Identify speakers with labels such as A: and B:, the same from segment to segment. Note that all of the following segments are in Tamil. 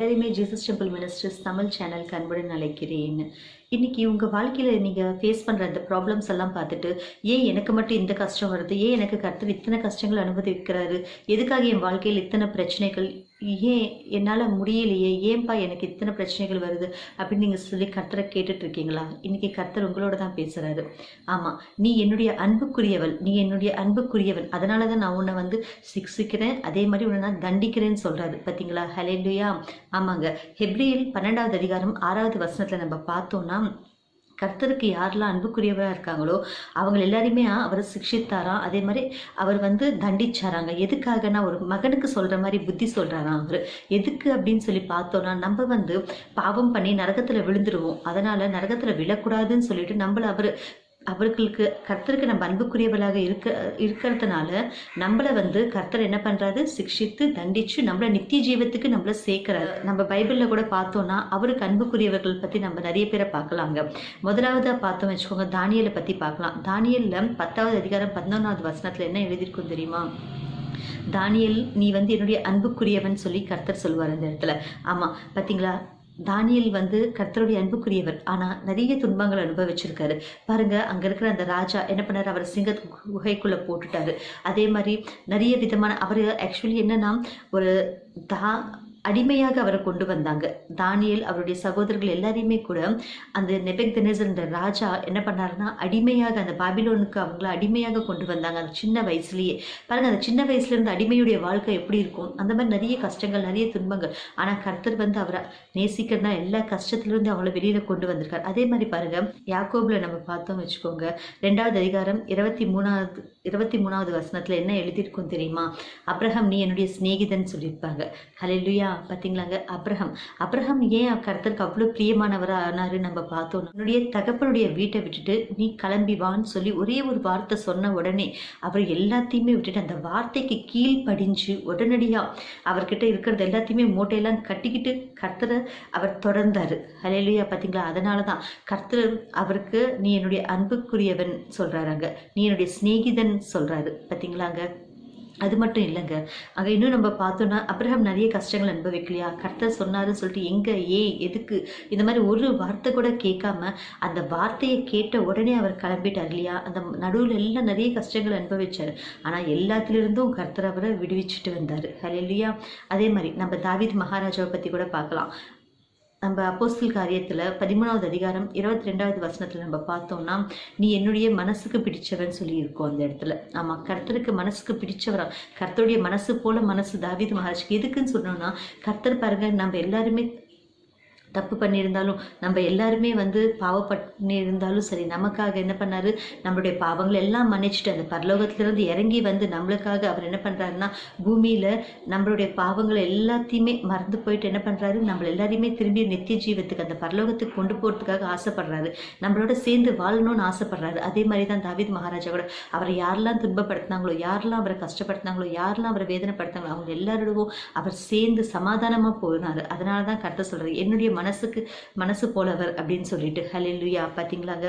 A: எல்லாரையுமே ஜீசஸ் டெம்பிள் மினிஸ்டர்ஸ் தமிழ் சேனலுக்கு அன்புடன் அழைக்கிறேன். இன்னைக்கு உங்கள் வாழ்க்கையில் நீங்கள் ஃபேஸ் பண்ணுற அந்த ப்ராப்ளம்ஸ் எல்லாம் பார்த்துட்டு ஏன் எனக்கு மட்டும் இந்த கஷ்டம் வருது? ஏன் எனக்கு கர்த்தர் இத்தனை கஷ்டங்கள் அனுபவிக்கிறாரு? எதுக்காக என் வாழ்க்கையில் இத்தனை பிரச்சனைகள்? ஏன் என்னால் முடியலையே? ஏன்பா எனக்கு இத்தனை பிரச்சனைகள் வருது? அப்படின்னு நீங்கள் சொல்லி கர்த்தரை கேட்டுட்டு இருக்கீங்களா? இன்னைக்கு கர்த்தர் உங்களோட தான் பேசுகிறாரு ஆமாம் நீ என்னுடைய அன்புக்குரியவள். நீ என்னுடைய அன்புக்குரியவன் அதனால தான் நான் உன்னை வந்து சிக்ஸிக்கிறேன் அதே மாதிரி உன்னை நான் தண்டிக்கிறேன்னு சொல்கிறாரு பார்த்தீங்களா ஹலேலுயா ஆமாங்க. ஹெப்ரியல் பன்னெண்டாவது அதிகாரம் ஆறாவது வசனத்தில் நம்ம பார்த்தோம்னா கர்த்தருக்கு யாரெல்லாம் அன்புக்குரியவராக இருக்காங்களோ அவங்க எல்லாருமே அவர் சிக்ஷித்தாராம் அதே மாதிரி அவர் வந்து தண்டிச்சாராங்க. எதுக்காகனா ஒரு மகனுக்கு சொல்கிற மாதிரி புத்தி சொல்கிறாராம் அவர்? எதுக்கு அப்படின்னு சொல்லி பார்த்தோன்னா நம்ம வந்து பாவம் பண்ணி நரகத்தில் விழுந்துருவோம். அதனால் நரகத்தில் விழக்கூடாதுன்னு சொல்லிட்டு நம்மளை அவர் அவர்களுக்கு கர்த்தருக்கு நம்ம அன்புக்குரியவர்களாக இருக்க இருக்கிறதுனால நம்மளை வந்து கர்த்தர் என்ன பண்ணுறாரு சிக்ஷித்து தண்டிச்சு நம்மளை நித்திய ஜீவத்துக்கு நம்மளை சேர்க்கிறாரு. நம்ம பைபிளில் கூட பார்த்தோம்னா அவருக்கு அன்புக்குரியவர்கள் பற்றி நம்ம நிறைய பேரை பார்க்கலாங்க. முதலாவதாக பார்த்தோம் வச்சுக்கோங்க தானியலை பற்றி பார்க்கலாம். தானியலில் பத்தாவது அதிகாரம் பதினொன்றாவது வசனத்தில் என்ன எழுதியிருக்கும் தெரியுமா? தானியல் நீ வந்து என்னுடைய அன்புக்குரியவன் சொல்லி கர்த்தர் சொல்லுவார் அந்த இடத்துல. ஆமாம் பார்த்தீங்களா தானியல் வந்து கர்த்தருடைய அன்புக்குரியவர். ஆனால் நிறைய துன்பங்கள் அனுபவிச்சிருக்காரு. பாருங்க அங்கே இருக்கிற அந்த ராஜா என்ன பண்ணார்? அவர் சிங்க குகைக்குள்ளே போட்டுட்டாரு. அதே மாதிரி நிறைய விதமான அவர் ஆக்சுவலி என்னன்னா ஒரு தா அடிமையாக அவரை கொண்டு வந்தாங்க. தானியல் அவருடைய சகோதரர்கள் எல்லாரையுமே கூட அந்த நெபெக் தினேசன்ற ராஜா என்ன பண்ணாருன்னா அடிமையாக அந்த பாபிலோனுக்கு அவங்கள அடிமையாக கொண்டு வந்தாங்க. அந்த சின்ன வயசுலேயே. பாருங்க அந்த சின்ன வயசுல இருந்து அடிமையுடைய வாழ்க்கை எப்படி இருக்கும்? அந்த மாதிரி நிறைய கஷ்டங்கள் நிறைய துன்பங்கள். ஆனால் கர்த்தர் வந்து அவரை நேசிக்கிறதா எல்லா கஷ்டத்துலேருந்து அவங்கள வெளியில கொண்டு வந்திருக்காரு. அதே மாதிரி பாருங்க யாக்கோபில் நம்ம பார்த்தோம் வச்சுக்கோங்க. ரெண்டாவது அதிகாரம் இருபத்தி மூணாவது இருபத்தி மூணாவது வசனத்தில் என்ன எழுதியிருக்கும் தெரியுமா? அப்ரஹம் நீ என்னுடைய சிநேகிதன் சொல்லியிருப்பாங்க. Hallelujah பார்த்தீங்களாங்க Abraham. அப்ரஹம் ஏன் கர்த்தருக்கு அவ்வளோ பிரியமானவராக ஆனாரு நம்ம பார்த்தோம். என்னுடைய தகப்பனுடைய வீட்டை விட்டுட்டு நீ கிளம்பி வான்னு சொல்லி ஒரே ஒரு வார்த்தை சொன்ன உடனே அவர் எல்லாத்தையுமே விட்டுட்டு அந்த வார்த்தைக்கு கீழ் படிஞ்சு உடனடியாக அவர்கிட்ட இருக்கிறது எல்லாத்தையுமே மூட்டையெல்லாம் கட்டிக்கிட்டு கர்த்தரை அவர் தொடர்ந்தார். ஹலெல்லுயா பார்த்தீங்களா அதனால தான் கர்த்தர் அவருக்கு நீ என்னுடைய அன்புக்குரியவன் சொல்கிறாராங்க நீ என்னுடைய சிநேகிதன் சொல்கிறாரு பார்த்தீங்களாங்க அது மட்டும் இல்லைங்க. அங்கே இன்னும் நம்ம பார்த்தோன்னா அப்ரஹாம் நிறைய கஷ்டங்கள் அனுபவிக்கலையா? கர்த்தர் சொன்னாருன்னு சொல்லிட்டு எங்கே ஏன் எதுக்கு? இந்த மாதிரி ஒரு வார்த்தை கூட கேட்காம அந்த வார்த்தையை கேட்ட உடனே அவர் கிளம்பிட்டார் இல்லையா? அந்த நடுவில் எல்லாம் நிறைய கஷ்டங்கள் அனுபவிச்சார். ஆனால் எல்லாத்துலேருந்தும் கர்த்தர் அவரை விடுவிச்சுட்டு வந்தார். இல்லையா அதே மாதிரி நம்ம தாவீத் மகாராஜாவை பற்றி கூட பார்க்கலாம். நம்ம அப்போஸ்தல் காரியத்தில் பதிமூணாவது அதிகாரம் இருபத்தி ரெண்டாவது வசனத்தில் நம்ம பார்த்தோம்னா நீ என்னுடைய மனசுக்கு பிடிச்சவன் சொல்லியிருக்கோம் அந்த இடத்துல. ஆமாம் கர்த்தருக்கு மனசுக்கு பிடிச்சவரா? கர்த்தருடைய மனசு போல மனசு. தாவித மகாராஜ்க்கு எதுக்குன்னு சொன்னோம்னா கர்த்தர் பாருங்க நம்ம எல்லாருமே தப்பு பண்ணியிருந்தாலும் நம்ம எல்லாருமே வந்து பாவப்பட்டிருந்தாலும் சரி நமக்காக என்ன பண்ணார்? நம்மளுடைய பாவங்களை எல்லாம் மன்னிச்சுட்டு அந்த பரலோகத்திலிருந்து இறங்கி வந்து நம்மளுக்காக அவர் என்ன பண்ணுறாருன்னா பூமியில் நம்மளுடைய பாவங்களை எல்லாத்தையுமே மறந்து போயிட்டு என்ன பண்ணுறாரு நம்ம எல்லாரையுமே திரும்பி நித்திய ஜீவத்துக்கு அந்த பரலோகத்துக்கு கொண்டு போகிறதுக்காக ஆசைப்படுறாரு. நம்மளோட சேர்ந்து வாழணும்னு ஆசைப்படுறாரு. அதே மாதிரி தான் தாவித் மகாராஜா கூட. அவரை யாரெல்லாம் துன்பப்படுத்தினாங்களோ யாரெல்லாம் அவரை கஷ்டப்படுத்தினாங்களோ யாரெல்லாம் அவரை வேதனைப்படுத்தினாங்களோ அவங்க எல்லாரோடவும் அவர் சேர்ந்து சமாதானமாக போனார். அதனால தான் கருத்தை சொல்கிறார் என்னுடைய மனசுக்கு மனசு போலவர் அப்படின்னு சொல்லிட்டு. ஹalleluya பார்த்தீங்களாங்க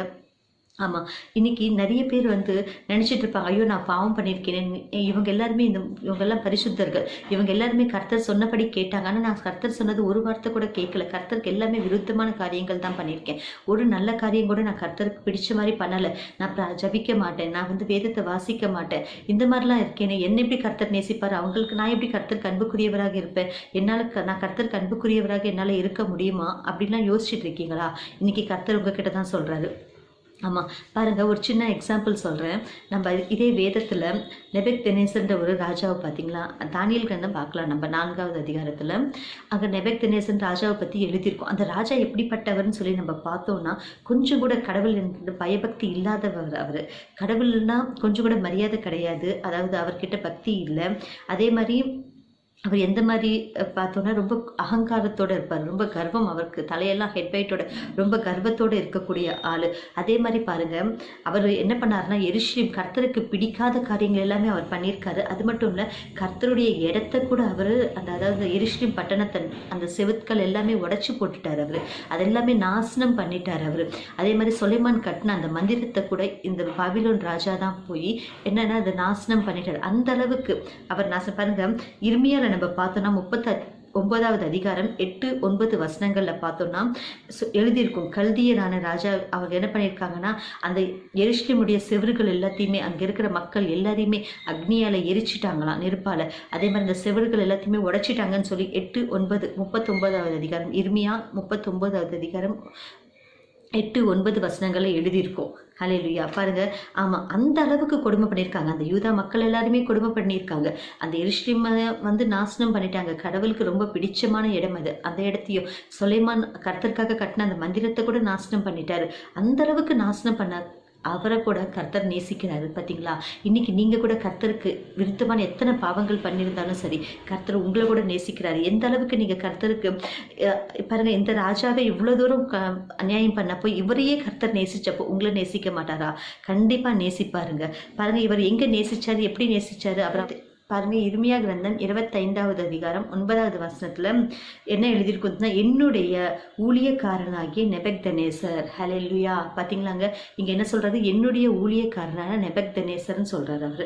A: ஆமாம் இன்னைக்கு நிறைய பேர் வந்து நினச்சிட்டு இருப்பாங்க ஐயோ நான் பாவம் பண்ணியிருக்கேன் இவங்க எல்லாருமே இந்த இவங்கெல்லாம் பரிசுத்தர்கள். இவங்க எல்லாருமே கர்த்தர் சொன்னபடி கேட்டாங்க. ஆனால் நான் கர்த்தர் சொன்னது ஒரு வார்த்தை கூட கேட்கல. கர்த்தருக்கு எல்லாமே விருத்தமான காரியங்கள் தான் பண்ணியிருக்கேன். ஒரு நல்ல காரியம் கூட நான் கர்த்தருக்கு பிடிச்ச மாதிரி பண்ணலை. நான் ஜபிக்க மாட்டேன். நான் வந்து வேதத்தை வாசிக்க மாட்டேன். இந்த மாதிரிலாம் இருக்கேனே. என்ன எப்படி கர்த்தர் நேசிப்பார்? அவங்களுக்கு நான் எப்படி கர்த்தருக்கு அன்புக்குரியவராக இருப்பேன்? என்னால் க- நான் கர்த்தருக்கு அன்புக்குரியவராக என்னால் இருக்க முடியுமா? அப்படின்லாம் யோசிச்சுட்டு இருக்கீங்களா? இன்னைக்கு கர்த்தர் உங்ககிட்ட தான் சொல்கிறாரு ஆமாம் பாருங்கள் ஒரு சின்ன எக்ஸாம்பிள் சொல்கிறேன் நம்ம இதே வேதத்தில் நெபெக் தினேசன்ற ஒரு ராஜாவை பார்த்தீங்களா தானியல் கிரந்தம் பார்க்கலாம் நம்ம நான்காவது அதிகாரத்தில். அங்கே நெபெக் தினேசன் ராஜாவை பற்றி எழுதியிருக்கோம். அந்த ராஜா எப்படிப்பட்டவர்னு சொல்லி நம்ம பார்த்தோம்னா கொஞ்சம் கூட கடவுள் என்று பயபக்தி இல்லாதவர் அவர். கடவுள்னா கொஞ்சம் கூட மரியாதை கிடையாது. அதாவது அவர்கிட்ட பக்தி இல்லை. அதே மாதிரி அவர் எந்த மாதிரி பார்த்தோன்னா ரொம்ப அகங்காரத்தோடு இருப்பார். ரொம்ப கர்வம் அவருக்கு. தலையெல்லாம் ஹெட்வைட்டோட ரொம்ப கர்வத்தோடு இருக்கக்கூடிய ஆள். அதே மாதிரி பாருங்க அவர் என்ன பண்ணாருன்னா எரிஷ்லீம் கர்த்தருக்கு பிடிக்காத காரியங்கள் எல்லாமே அவர் பண்ணியிருக்காரு. அது மட்டும் இல்லை கர்த்தருடைய இடத்த கூட அவர் அந்த அதாவது எரிஷ்லீம் பட்டணத்தை அந்த செவுத்கள் எல்லாமே உடச்சி போட்டுட்டார் அவர். அதெல்லாமே நாசனம் பண்ணிட்டார் அவர். அதே மாதிரி சொலைமான் கட்டின அந்த மந்திரத்தை கூட இந்த பாபிலோன் ராஜா தான் போய் என்னென்னா அதை நாசனம் பண்ணிட்டார். அந்த அளவுக்கு அவர் நாசம். பாருங்க இருமியால நம்ம பார்த்தோம்னா முப்பத்த ஒன்பதாவது அதிகாரம் எட்டு ஒன்பது வசனங்களில் பார்த்தோம்னா எழுதியிருக்கும் கல்தியரான ராஜா அவங்க என்ன பண்ணியிருக்காங்கன்னா அந்த எரிஷ்லிமுடைய செவர்கள் எல்லாத்தையுமே அங்கே இருக்கிற மக்கள் எல்லாரையுமே அக்னியால் எரிச்சிட்டாங்களாம் நெருப்பால். அதே மாதிரி அந்த செவர்கள் எல்லாத்தையுமே உடைச்சிட்டாங்கன்னு சொல்லி எட்டு ஒன்பது முப்பத்தொன்பதாவது அதிகாரம் இருமியா முப்பத்தொன்பதாவது அதிகாரம் எட்டு ஒன்பது வசனங்களை எழுதியிருக்கோம். ஹalleluya பாருங்க ஆமாம் அந்த அளவுக்கு கொடுமை பண்ணியிருக்காங்க. அந்த யூதா மக்கள் எல்லாருமே கொடுமை பண்ணியிருக்காங்க. அந்த எருஷ்லிமை வந்து நாசனம் பண்ணிட்டாங்க. கடவுளுக்கு ரொம்ப பிடிச்சமான இடம் அது. அந்த இடத்தையும் சுலைமான் கர்த்தருக்காக கட்டின அந்த மந்திரத்தை கூட நாசனம் பண்ணிட்டாரு. அந்த அளவுக்கு நாசனம் பண்ண அவரை கூட கர்த்தர் நேசிக்கிறாரு. பார்த்தீங்களா இன்னைக்கு நீங்கள் கூட கர்த்தருக்கு விருத்தமான எத்தனை பாவங்கள் பண்ணியிருந்தாலும் சரி கர்த்தர் உங்களை கூட நேசிக்கிறாரு. எந்த அளவுக்கு நீங்கள் கர்த்தருக்கு பாருங்கள் பாருங்க இந்த ராஜாவை இவ்வளோ தூரம் க அநியாயம் பண்ணப்போ இவரையே கர்த்தர் நேசித்தப்போ உங்களை நேசிக்க மாட்டாரா? கண்டிப்பாக நேசிப்பாருங்க. பாருங்க இவர் எங்கே நேசித்தார் எப்படி நேசித்தார் அவரை பாருங்க இருமையா கிரந்தம் இருபத்தைந்தாவது அதிகாரம் ஒன்பதாவது வசனத்துல என்ன எழுதியிருக்குன்னா என்னுடைய ஊழியக்காரனாகிய நெபக்தனேசர். லுயா பாத்தீங்களாங்க? இங்க என்ன சொல்றாரு? என்னுடைய ஊழியக்காரனான நெபக்தனேசர்னு சொல்றாரு அவரு.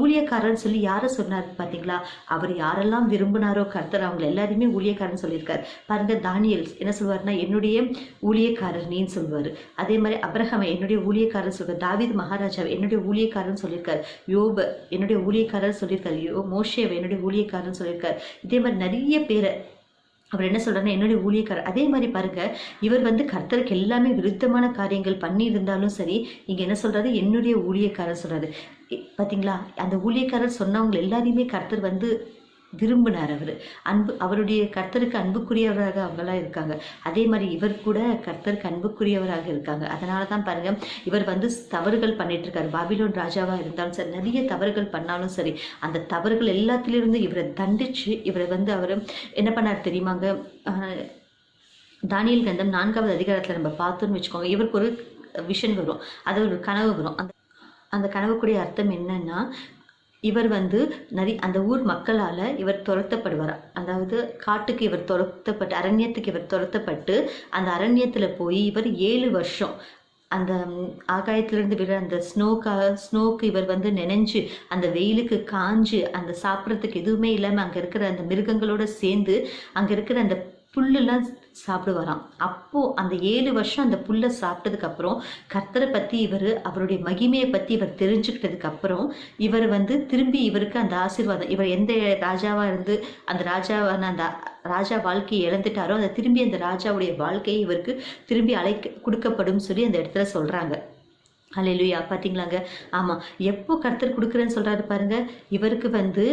A: ஊழியக்காரன் சொல்லி யாரை சொன்னார் பாத்தீங்களா? அவர் யாரெல்லாம் விரும்பினாரோ கர்த்தர் அவங்க எல்லாருமே ஊழியக்காரன் சொல்லியிருக்காரு. பாருங்க தானியல் என்ன சொல்வாருன்னா என்னுடைய ஊழியக்காரர் நீன்னு சொல்லுவாரு அதே மாதிரி அப்ரஹாமை என்னுடைய ஊழியக்காரன் சொல்றாரு தாவித் மகாராஜா என்னுடைய ஊழியக்காரன் சொல்லியிருக்காரு. யோப என்னுடைய ஊழியக்காரன் ஊழியக்காரர் சொல்லியிருக்காரு. ஐயோ மோஷேவை என்னுடைய ஊழியக்காரன் சொல்லியிருக்காரு. இதே மாதிரி நிறைய பேரை அவர் என்ன சொல்கிறாருன்னா என்னுடைய ஊழியக்காரர். அதே மாதிரி பாருங்க இவர் வந்து கர்த்தருக்கு எல்லாமே விருத்தமான காரியங்கள் பண்ணி இருந்தாலும் சரி இங்கே என்ன சொல்கிறாரு என்னுடைய ஊழியக்காரர் சொல்கிறாரு பார்த்தீங்களா பாத்தீங்களா? அந்த ஊழியக்காரர் சொன்னவங்க எல்லாரையுமே கர்த்தர் வந்து விரும்பினார் அவர். அன்பு அவருடைய கர்த்தருக்கு அன்புக்குரியவராக அவங்களாம் இருக்காங்க. அதே மாதிரி இவர் கூட கர்த்தருக்கு அன்புக்குரியவராக இருக்காங்க. அதனால தான் பாருங்க இவர் வந்து தவறுகள் பண்ணிட்டு இருக்காரு பாபிலோன் ராஜாவாக இருந்தாலும் சரி நிறைய தவறுகள் பண்ணாலும் சரி அந்த தவறுகள் எல்லாத்திலிருந்து இவரை தண்டிச்சு இவரை வந்து அவர் என்ன பண்ணார் தெரியுமாங்க? தானியல் கந்தம் நான்காவது அதிகாரத்தில் நம்ம பார்த்தோம்னு வச்சுக்கோங்க இவருக்கு ஒரு விஷன் வரும். அது ஒரு கனவு வரும். அந்த அந்த கனவுக்குடைய அர்த்தம் என்னன்னா இவர் வந்து நிறைய அந்த ஊர் மக்களால் இவர் துரத்தப்படுவார்? அதாவது காட்டுக்கு இவர் துரத்தப்பட்டு அரண்யத்துக்கு இவர் துரத்தப்பட்டு அந்த அரண்யத்தில் போய் இவர் ஏழு வருஷம் அந்த ஆகாயத்திலிருந்து விழ அந்த ஸ்னோக்கா ஸ்னோக்கு இவர் வந்து நெனைஞ்சு அந்த வெயிலுக்கு காஞ்சு அந்த சாப்பிட்றதுக்கு எதுவுமே இல்லாமல் அங்கே இருக்கிற அந்த மிருகங்களோட சேர்ந்து அங்கே இருக்கிற அந்த புல்லுலாம் சாப்பிடுவாராம். அப்போ அந்த ஏழு வருஷம் அந்த புல்லை சாப்பிட்டதுக்கு அப்புறம் கர்த்தரை பத்தி இவர் அவருடைய மகிமையை பத்தி இவர் தெரிஞ்சுக்கிட்டதுக்கு அப்புறம் இவர் வந்து திரும்பி இவருக்கு அந்த ஆசீர்வாதம் இவர் எந்த ராஜாவா இருந்து அந்த ராஜாவான அந்த ராஜா வாழ்க்கையை இழந்துட்டாரோ அந்த திரும்பி அந்த ராஜாவுடைய வாழ்க்கையை இவருக்கு திரும்பி அழைக்க கொடுக்கப்படும் சொல்லி அந்த இடத்துல சொல்றாங்க. அலையிலுயா பார்த்தீங்களாங்க ஆமாம் எப்போ கர்த்தர் கொடுக்குறேன்னு சொல்கிறாரு பாருங்கள் இவருக்கு வந்து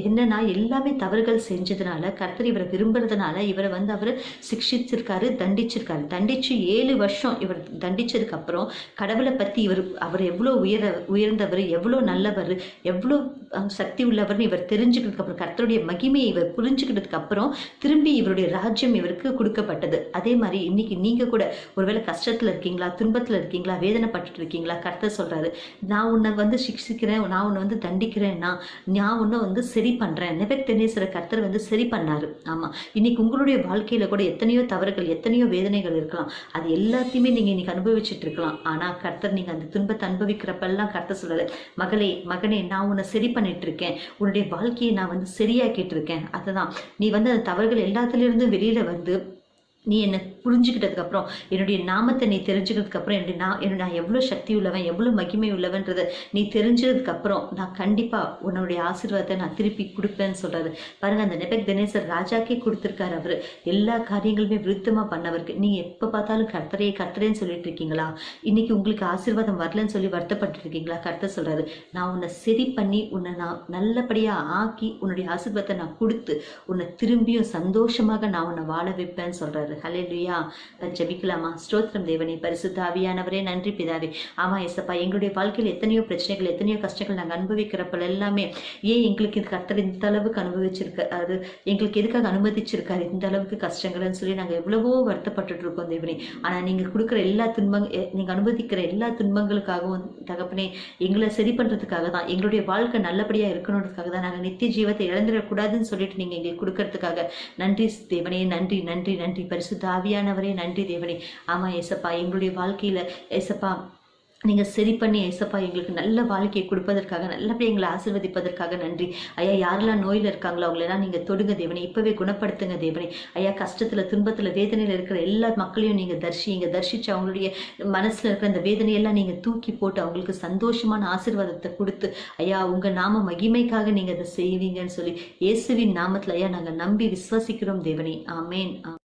A: என்னன்னா எல்லாமே தவறுகள் செஞ்சதுனால கர்த்தர் இவரை விரும்புறதுனால இவரை வந்து அவர் சிக்ஷிச்சிருக்காரு தண்டிச்சிருக்காரு. தண்டிச்சு ஏழு வருஷம் இவர் தண்டிச்சதுக்கு அப்புறம் கடவுளை பத்தி இவர் அவர் எவ்வளோ உயர உயர்ந்தவர் எவ்வளோ நல்லவர் எவ்வளோ சக்தி உள்ளவர்னு இவர் தெரிஞ்சுக்கிட்டதுக்கு அப்புறம் கர்த்தருடைய மகிமையை இவர் புரிஞ்சுக்கிட்டதுக்கு அப்புறம் திரும்பி இவருடைய ராஜ்யம் இவருக்கு கொடுக்கப்பட்டது. அதே மாதிரி இன்னைக்கு நீங்க கூட ஒருவேளை கஷ்டத்துல இருக்கீங்களா துன்பத்துல இருக்கீங்களா வேதனைப்பட்டுட்டு இருக்கீங்களா கர்த்தர் சொல்றாரு நான் உன்னை வந்து சிக்ஷிக்கிறேன் நான் உன்னை வந்து தண்டிக்கிறேன்னா நான் உன்னை வந்து சரி பண்றேன். நிபக்தினேஸ்வர கர்த்தர் வந்து சரி பண்ணாரு. ஆமா. இன்னைக்கு உங்களுடைய வாழ்க்கையில கூட எத்தனையோ தவறுகள் எத்தனையோ வேதனைகள் இருக்கலாம். அது எல்லாத்தையுமே நீங்க இன்னைக்கு அனுபவிச்சுட்டு இருக்கலாம். ஆனா கர்த்தர் நீங்க அந்த துன்பத்தை அனுபவிக்கிறப்பெல்லாம் கர்த்தர் சொல்றாரு மகளே மகனே நான் உன்னை சரி பண்ணிட்டு இருக்கேன். உன்னுடைய வாழ்க்கையை நான் வந்து சரியாக்கிட்டு இருக்கேன். அதுதான். நீ வந்து அந்த தவறுகள் எல்லாத்துலேருந்தும் வெளியில வந்து நீ என்னை புரிஞ்சுக்கிட்டதுக்கு அப்புறம் என்னுடைய நாமத்தை நீ தெரிஞ்சுக்கிறதுக்கு அப்புறம் என்னுடைய நான் என்னுடைய நான் எவ்வளோ சக்தி உள்ளவன் எவ்வளோ மகிமை உள்ளவன்றதை நீ தெரிஞ்சதுக்கு அப்புறம் நான் கண்டிப்பாக உன்னுடைய ஆசீர்வாதத்தை நான் திருப்பி கொடுப்பேன்னு சொல்கிறாரு பாருங்கள் அந்த நெபக் தினேசர் ராஜாக்கே கொடுத்துருக்காரு அவர். எல்லா காரியங்களுமே விருத்தமாக பண்ணவருக்கு. நீ எப்போ பார்த்தாலும் கர்த்தரையே கர்த்தரேன்னு சொல்லிட்டு இருக்கீங்களா? இன்னைக்கு உங்களுக்கு ஆசீர்வாதம் வரலன்னு சொல்லி வருத்தப்பட்டு இருக்கீங்களா? கர்த்தர் சொல்கிறாரு நான் உன்னை சரி பண்ணி உன்னை நான் நல்லபடியாக ஆக்கி உன்னுடைய ஆசீர்வாதத்தை நான் கொடுத்து உன்னை திரும்பியும் சந்தோஷமாக நான் உன்னை வாழ வைப்பேன்னு சொல்றாரு ஹalleluya ஜெபிக்கலாமா ஸ்தோத்திரம் தேவனே பரிசுத்தாவியானவரே நன்றி பிதாவே. ஆமா எசப்பா எங்களுடைய வாழ்க்கையில் எத்தனையோ பிரச்சனைகள் எத்தனையோ கஷ்டங்கள் நாங்கள் அனுபவிக்கிறப்ப எல்லாமே ஏன் எங்களுக்கு இது கர்த்தர் இந்த அளவுக்கு அனுபவிச்சிருக்காரு எங்களுக்கு எதுக்காக அனுமதிச்சிருக்காரு? இந்த அளவுக்கு கஷ்டங்கள்னு சொல்லி நாங்கள் எவ்வளவோ வருத்தப்பட்டுட்டு இருக்கோம் தேவனே. ஆனா நீங்க கொடுக்குற எல்லா துன்பங்க நீங்கள் நீங்க அனுமதிக்கிற எல்லா துன்பங்களுக்காகவும் தகப்பனே எங்களை சரி பண்றதுக்காக தான் எங்களுடைய வாழ்க்கை நல்லபடியா இருக்கணுன்றதுக்காக தான் நாங்கள் நித்திய ஜீவத்தை இழந்துடக்கூடாதுன்னு சொல்லிட்டு நீங்க எங்களுக்கு கொடுக்கறதுக்காக நன்றி தேவனே நன்றி நன்றி நன்றி. பரிசுத்த ஆவியானவரே நன்றி தேவனே. ஆமா ஏசப்பா எங்களுடைய வாழ்க்கையில ஏசப்பா நீங்கள் சரி பண்ணி ஏசப்பா எங்களுக்கு நல்ல வாழ்க்கையை கொடுப்பதற்காக நல்லபடி எங்களை ஆசிர்வதிப்பதற்காக நன்றி. ஐயா யாரெல்லாம் நோயில் இருக்காங்களோ அவங்களெல்லாம் நீங்கள் தொடுங்க தேவனே. இப்போவே குணப்படுத்துங்க தேவனே. ஐயா கஷ்டத்தில் துன்பத்தில் வேதனையில் இருக்கிற எல்லா மக்களையும் நீங்கள் தர்ஷிங்க தரிசித்து அவங்களுடைய மனசில் இருக்கிற அந்த வேதனையெல்லாம் நீங்கள் தூக்கி போட்டு அவங்களுக்கு சந்தோஷமான ஆசீர்வாதத்தை கொடுத்து ஐயா உங்கள் நாம மகிமைக்காக நீங்கள் அதை செய்வீங்கன்னு சொல்லி இயேசுவின் நாமத்தில் ஐயா நாங்கள் நம்பி விஸ்வசிக்கிறோம் தேவனே. ஆமேன்.